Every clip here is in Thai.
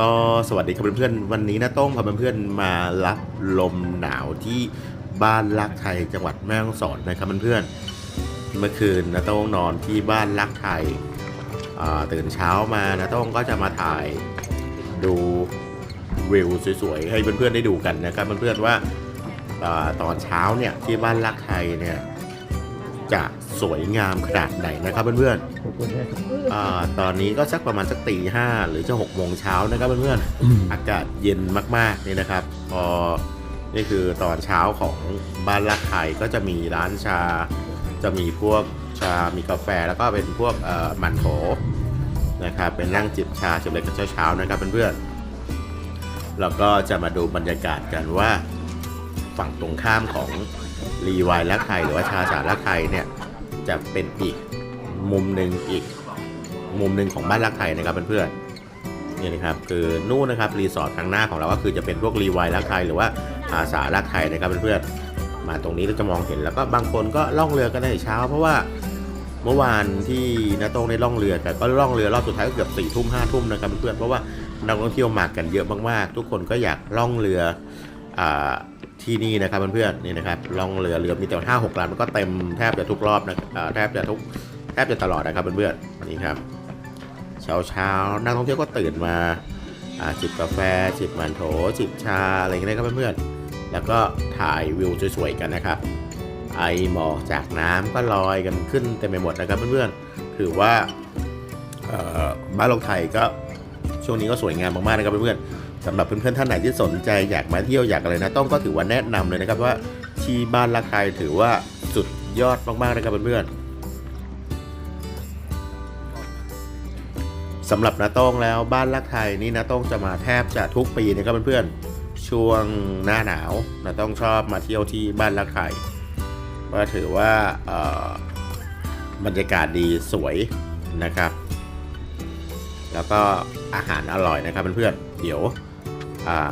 ก็สวัสดีครับเพื่อนๆวันนี้นะต้องพาเพื่อนๆมารับลมหนาวที่บ้านลักไทยจังหวัดแม่ฮ่องสอนนะครับเพื่อนๆเมื่อคืนนะต้องนอนที่บ้านลักไทยตื่นเช้ามานะต้องก็จะมาถ่ายดูวิวสวยๆให้เพื่อนๆได้ดูกันนะครับเพื่อนๆว่าอาตอนเช้าเนี่ยที่บ้านลักไทยเนี่ย จะสวยงามขนาดไหนนะครับเพื่อนๆอาตอนนี้ก็สักประมาณสักตีห้าหรือจะหกโมงเช้านะครับเพื่อนๆอากาศเย็นมากๆนี่นะครับ พอนี่คือตอนเช้าของบ้านลักไทยก็จะมีร้านชา จะมีพวกชา มีกาแฟแล้วก็เป็นพวกเอ่อหมันโถนะครับเป็นนั่งจิบชาจิบอะไรกันเช้าๆนะครับเพื่อนๆแล้วก็จะมาดูบรรยากาศกันว่าฝั่งตรงข้ามของ รีไวายลักไทยหรือว่าชาสาลักไทยเนี่ยจะเป็นอีกมุมหนึ่งอีกมุมหนึ่งของบ้านรักไทยนะครับเพื่อนๆนี่นะครับคือนู่นนะครับรีสอร์ททางหน้าของเราก็คือจะเป็นพวกรีไวายรักไทยหรือว่าอาสารักไทยนะครับเพื่อนๆมาตรงนี้เราจะมองเห็นแล้วก็บางคนก็ล่องเรือกันในเช้า เพราะว่าเมื่อวานที่นาตรงได้ล่องเรือแต่ก็ล่องเรือรอบสุดท้ายก็เกือบสี่ทุ่มห้าทุ่มนะครับเพื่อนๆเพราะว่านักท่องเที่ยวมากันเยอะมากๆ ทุกคนก็อยากล่องเรือ ที่นี่นะครับเพื่อนๆนี่นะครับล่องเรือเรือมีแต่ห้าหกลำมันก็เต็มแทบจะทุกรอบนะแทบจะทุกแทบจะตลอดนะครับเพื่อนๆนี่ครับเช้าเช้าๆนักท่องเที่ยวก็ตื่นมาจิบกาแฟจิบมันโถจิบชาอะไรอย่างเงี้ยครับเพื่อนๆแล้วก็ถ่ายวิวสวยๆกันนะครับ ไอหมอกจากน้ำก็ลอยกันขึ้นเต็มไปหมดนะครับเพื่อนๆถือว่าบ้านลงไทยก็ช่วงนี้ก็สวยงามมากๆนะครับเพื่อนๆ สำหรับเพื่อนๆท่านไหนที่สนใจอยากมาเที่ยวอยากอะไรนะ ต้องก็ถือว่าแนะนำเลยนะครับว่าที่บ้านละไทยถือว่าสุดยอดมากๆนะครับเพื่อนๆสำหรับนาต้องแล้วบ้านรักไทยนี่นาต้องจะมาแทบจะทุกปีนะครับเพื่อนๆช่วงหน้าหนาวนาต้องชอบมาเที่ยวที่บ้านรักไทยว่าถือว่าบรรยากาศดีสวยนะครับ แล้วก็อาหารอร่อยนะครับเพื่อนๆเดี๋ยว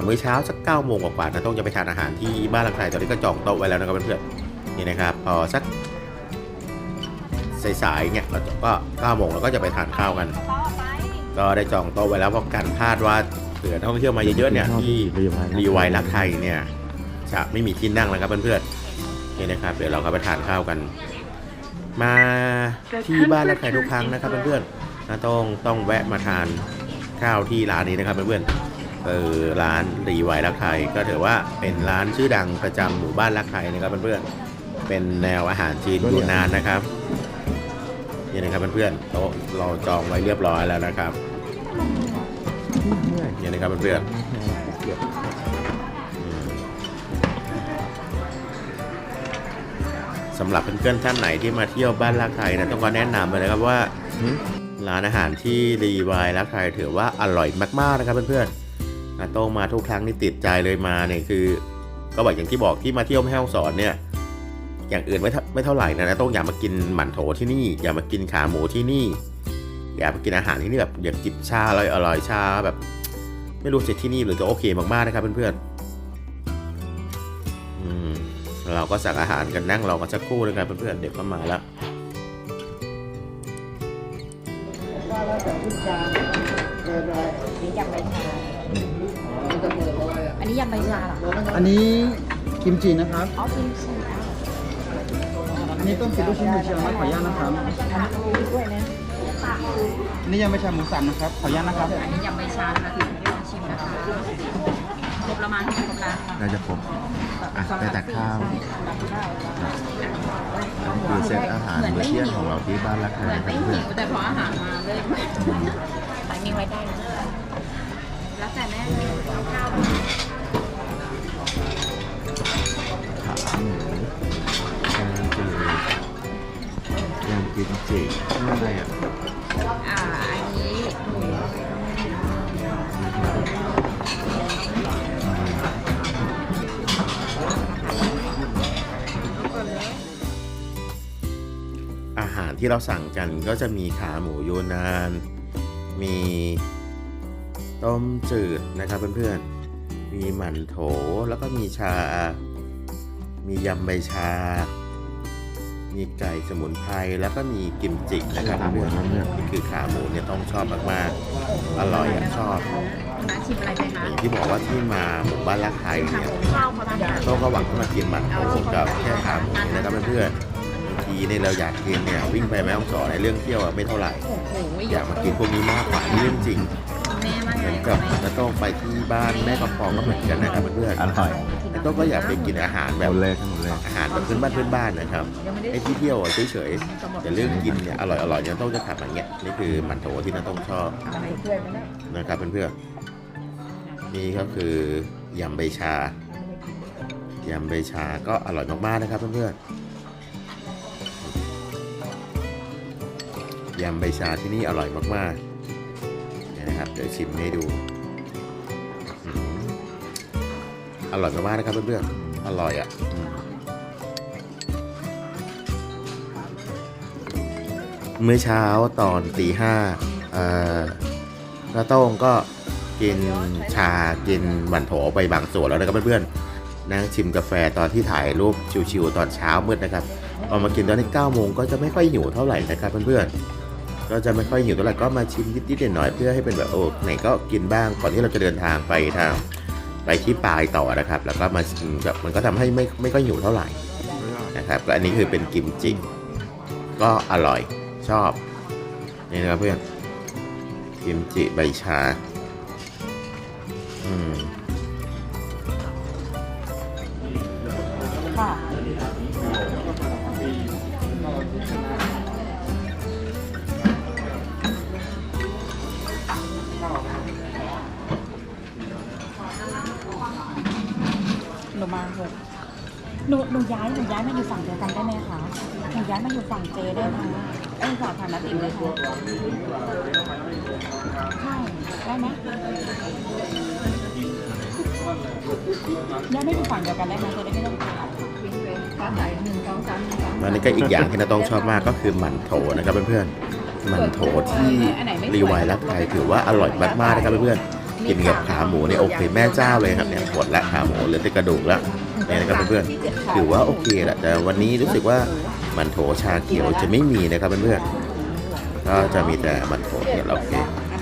มื้อเช้าสัก9โมงกว่าๆนาโต้งจะไปทานอาหารที่บ้านรักไทยตอนนี้ก็จองโต๊ะไว้แล้วนะครับเพื่อนๆนี่นะครับพอสักสายๆเนี่ยเราก็9โมงเราก็จะไปทานข้าวกัน ก็ได้จองโต๊ะไว้แล้วเพราะกันพลาดว่าเผื่อนักท่องเที่ยวมาเยอะๆเนี่ยที่รีไวายรักไทยเนี่ยจะไม่มีที่นั่งแล้วครับเพื่อนๆนี่นะครับเดี๋ยวเราก็ไปทานข้าวกัน มาที่บ้านรักไทยทุกครั้งนะครับเพื่อนๆนะต้องต้องแวะมาทานข้าวที่ร้านนี้นะครับเพื่อนๆ เออร้านรีไวรักไทยก็ถือว่าเป็นร้านชื่อดังประจำหมู่บ้านรักไทยนะครับเพื่อนๆเป็นแนวอาหารจีนยูนานนะครับนี่นะครับเพื่อนๆโต๊ะเราจองไว้เรียบร้อยแล้วนะครับนี่นะครับเพื่อนสำหรับเพื่อนๆท่านไหนที่มาเที่ยวบ้านรักไทยนะต้องก็แนะนำเลยนะครับว่าร้านอาหารที่รีวายรักไทยถือว่าอร่อยมากๆนะครับเพื่อนๆ นาโต้งมาทุกครั้งนี่ติดใจเลยมาเนี่ยคือ ก็บอกอย่างที่บอกที่มาเที่ยวแม่ฮ่องสอนเนี่ย อย่างอื่นไม่ไม่เท่าไหร่นะนะต้องอยากมากินหมั่นโถที่นี่ อยากมากินขาหมูที่นี่ อยากมากินอาหารที่นี่แบบอยากจิบชาอร่อยอร่อยชาแบบ ไม่รู้จะที่นี่หรือจะโอเคมากๆนะครับเพื่อนๆเราก็สั่งอาหารกันนั่งรอกันสักครู่นะครับเพื่อนๆเดี๋ยวก็มาแล้วนี่ย ยำใบชาเหรออันนี้กิมจินะครับ อ๋อกิมชีอันนี้ต้มจิลูกชิ้นหมูเชียงมาขออนุญาตนะครับมีด้วยนะอันนี้ยังไม่ใช่หมูสันนะครับ ขออนุญาตนะครับ อันนี้ยำใบชานะคะถึงไม่ลองชิมนะคะครบละมั้งครบละน่าจะครบอะได้แต่ข้าวคือเซตอาหารมื้อเที่ยงของเราที่บ้านรักไทเหมืยอนนะไม่เพื่หิอนวแต่พออาหารมาเลยอันนี้ไว้ได้นะแล้วแต่แม่เลยเอาข้าวๆขา หมูแกงจืดแกงกิมจินี่อะไรอะอ่าอันนี้หมูอาหารที่เราสั่งกันก็จะมีขาหมูยูนาน มีต้มจืดนะครับเพื่อนๆ มีหมั่นโถแล้วก็มีชา มียำใบชา มีไก่สมุนไพร แล้วก็มีกิมจินะครับเพื่อนๆนี่คือขาหมูเนี่ยต้องชอบมากๆ อร่อยอะชอบน้าชิมอะไรไปคะอย่างที่บอกว่าที่มาหมู่บ้านรักไทยเนี่ย ข้าวเขาทำต้องก็หวังให้มากินหมันโถกับแค่ขาหมูนะครับเพื่อนๆบางทีเนี่ยเราอยากกินเนี่ยวิ่งไปแม่ฮ่องสอนในเรื่องเที่ยวอะไม่เท่าไหร่ โอ้โหอยากมากินพวกนี้มากกว่านี่เรื่องจริง แม่ว่าเหไงมือนกับน้าต้องไปที่บ้านแม่กำปองก็เหมือนกันนะครับเพื่อนอร่อย ๆน้าต้องก็อยากไปกินอาหารหแบมบดเลยทั้งหมดเลยอาหารแบบพื้นบ้านพื้นบ้านนะครับไอ้ที่เที่ยวอะเฉยๆแต่เรื่องกินเนี่ยอร่อยอร่อยเนี่ยต้องจะขับอย่างเงี้ยนี่คือหมันโถที่น้าต้องชอบนะครับเพื่อนๆนี่ก็คือยำใบชายำใบชาก็อร่อยมากๆนะครับเพื่อนๆยำใบชาที่นี่อร่อยมากๆเนี่ยนะครับเดี๋ยวชิมให้ดู อร่อยมากๆนะครับเพื่อนๆอร่อยอะเมื่อเช้าตอนตีห้าเอ่อน้าโต้งก็กินชากินหวันโถไปบางส่วนแล้วนะครับเพื่อนๆนั่งชิมกาแฟตอนที่ถ่ายรูปชิวๆตอนเช้ามืดนะครับพอกมากินตอนที่9โมงก็จะไม่ค่อยหิวเท่าไหร่นะครับเพื่อนๆก็จะไม่ค่อยหิวเท่าไหร่ก็มาชิมนิดๆหน่อยๆเพื่อให้เป็นแบบโอ้ไหนก็กินบ้างก่อนที่เราจะเดินทางไปทาง ไปที่ปลายต่อนะครับ แล้วก็มาชิมแบบมันก็ทำให้ไม่ไม่ก็อยหิวเท่าไหร่นะครับก็อันนี้คือเป็นกิมจิก็อร่อยชอบนี่นะครับเพื่อนกิมจิใบชา อืม หนูหนูย้ายหนูย้ายมาอยู่ฝั่งเดียวกันได้ไหมคะหนูย้ายมาอยู่ฝั่งเจได้ไหมเอ้ยฝั่งฐานติมเลยค่ะใช่ได้ไหมย้ายไม่อยู่ฝั่งเดียวกันได้ไหมจะได้ไม่ต้องกลับแล้วนี่ก็อีกอย่างที่น้าต้องชอบมากก็คือหมั่นโถนะครับเพื่อนๆหมั่นโถที่รีไวรักไทยถือว่าอร่อยมากๆนะครับเพื่อนๆกินกับขาหมูเนี่ยโอเคแม่เจ้าเลยครับเนี่ยหมดละขาหมูเหลือแต่กระดูกแล้ว เนี่ยนะครับเพื่อนๆถือว่าโอเคแหละแต่วันนี้รู้สึกว่าหมั่นโถชาเขียวจะไม่มีนะครับเพื่อนๆก็จะมีแต่หมั่นโถเนี่ยโอเค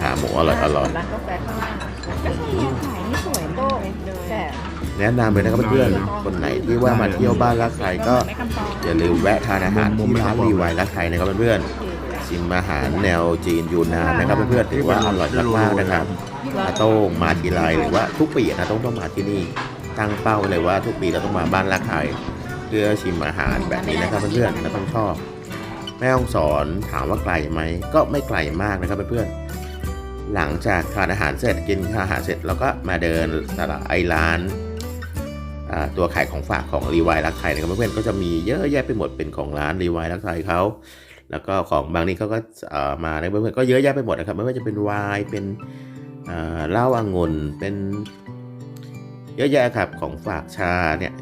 ขาหมูอร่อยอร่อยร้านกาแฟข้างล่างก็ใช่ไงขายนี่สวยโต้แต่แนะนำเลยนะครับเพื่อนๆคนไหนที่ว่ามาเที่ยวบ้านรักไทยก็ไม่กำปองอย่าลืมแวะทานอาหารที่ร้านรีไวรักไทยนะครับเพื่อนๆชิมอาหารแนวจีนยูนานนะครับเพื่อนๆถือว่าอร่อยมากๆนะครับนาโต้งมาทีไรหรือว่าทุกปีนะต้องต้องมาที่นี่ ตั้งเป้าเลยว่าทุกปีเราต้องมาบ้านรักไทยเพื่อชิมอาหารแบบนี้นะครับเพื่อนๆและต้องชอบ แม่ฮ่องสอนถามว่าไกลไหมก็ไม่ไกลมากนะครับเพื่อนๆหลังจากทานอาหารเสร็จกินอาหารเสร็จเราก็มาเดินตลาดไอร้านตัวขายของฝากของรีวายรักไทยนะครับเพื่อนๆก็จะมีเยอะแยะไปหมดเป็นของร้านรีวายรักไทยเขาแล้วก็ของบางนี้เขาก็มาเพื่อนๆก็เยอะแยะไปหมดนะครับไม่ว่าจะเป็นวน์เป็นเหล้าองุ่นเป็น เยอะแยะครับของฝากชาเนี่ย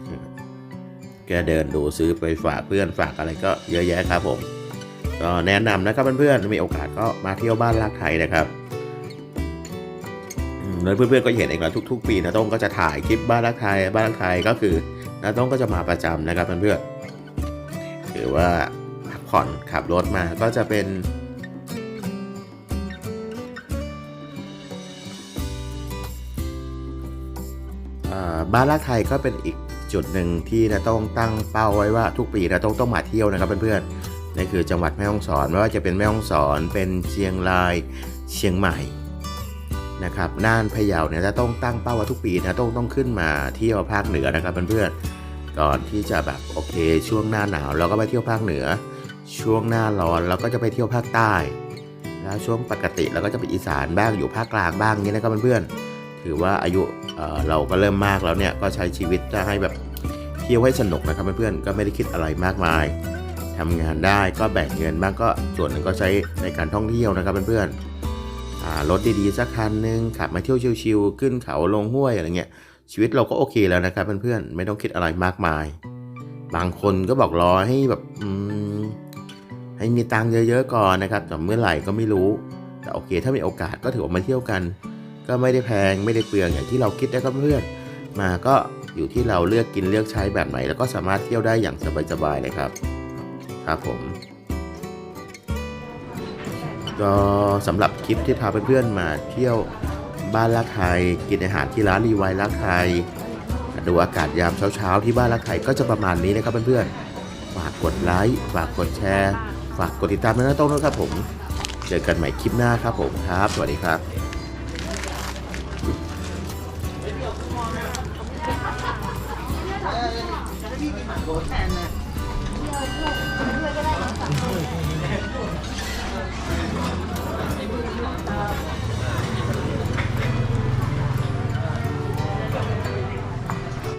แกเดินดูซื้อไปฝากเพื่อนฝากอะไรก็เยอะแยะครับผมก็แนะนำนะครับเพื่อนๆมีโอกาสก็มาเที่ยวบ้านรักไทยนะครับอืมแล้วเพื่อนๆก็เห็นเองแล้วทุก ๆ ปีนะต้องก็จะถ่ายคลิปบ้านรักไทยบ้านรักไทยก็คือนะต้องก็จะมาประจำนะครับเพื่อนๆหรือว่าพักผ่อนขับรถมาก็จะเป็น บ้านรักไทยก็เป็นอีกจุดหนึ่งที่นะต้องตั้งเป้าไว้ว่าทุกปีนะต้องต้องมาเที่ยวนะครับเพื่อนๆนี่คือจังหวัดแม่ฮ่องสอนไม่ว่าจะเป็นแม่ฮ่องสอน เป็นเชียงรายเชียงใหม่นะครับน่านพะเยาเนี่ยจะต้องตั้งเป้าว่าทุกปีนะต้องต้องขึ้นมาเที่ยวภาคเหนือนะครับเพื่อนๆก่อนที่จะแบบโอเค ช่วงหน้าหนาวเราก็ไปเที่ยวภาคเหนือ ช่วงหน้าร้อนเราก็จะไปเที่ยวภาคใต้ แล้วช่วงปกติเราก็จะไปอีสานบ้างอยู่ภาคกลางบ้างนี้นะครับเพื่อนๆถือว่าอายุ เเราก็เริ่มมากแล้วเนี่ยก็ใช้ชีวิตจะให้แบบเที่ยวให้สนุกนะครับเพื่อนๆก็ไม่ได้คิดอะไรมากมายทำงานได้ก็แบ่งเงินบ้างก็ส่วนหนึ่งก็ใช้ในการท่องเที่ยวนะครับเพื่อนๆรถดีๆสักคันหนึ่งขับมาเที่ยวชิวๆขึ้นเขาลงห้วยอะไรเงี้ยชีวิตเราก็โอเคแล้วนะครับเพื่อนๆไม่ต้องคิดอะไรมากมาย บางคนก็บอกรอให้แบบให้มีตังค์เยอะๆก่อนนะครับแต่เมื่อไหร่ก็ไม่รู้แต่โอเค ถ้ามีโอกาสก็ถือว่ามาเที่ยวกัน ก็ไม่ได้แพงไม่ได้เปลืองอย่างที่เราคิดนะครับเพื่อนมาก็อยู่ที่เราเลือกกินเลือกใช้แบบไหน แล้วก็สามารถเที่ยวได้อย่างสบายๆเลยครับ ครับผม ก็สำหรับคลิปที่พาเพื่อนๆมาเที่ยวบ้านลักไทยกินอาหารที่ร้านรีไวลักไทยดูอากาศยามเช้าๆที่บ้านลักไทยก็จะประมาณนี้นะครับเพื่อนๆฝากกดไลค์ฝากกดแชร์ ฝากกดติดตามด้วยนะต้งนะครับผม เจอกันใหม่คลิปหน้าครับผมครับ สวัสดีครับ พี่กินหาโรสแทนนะเดี๋ยวด้วยก็ได้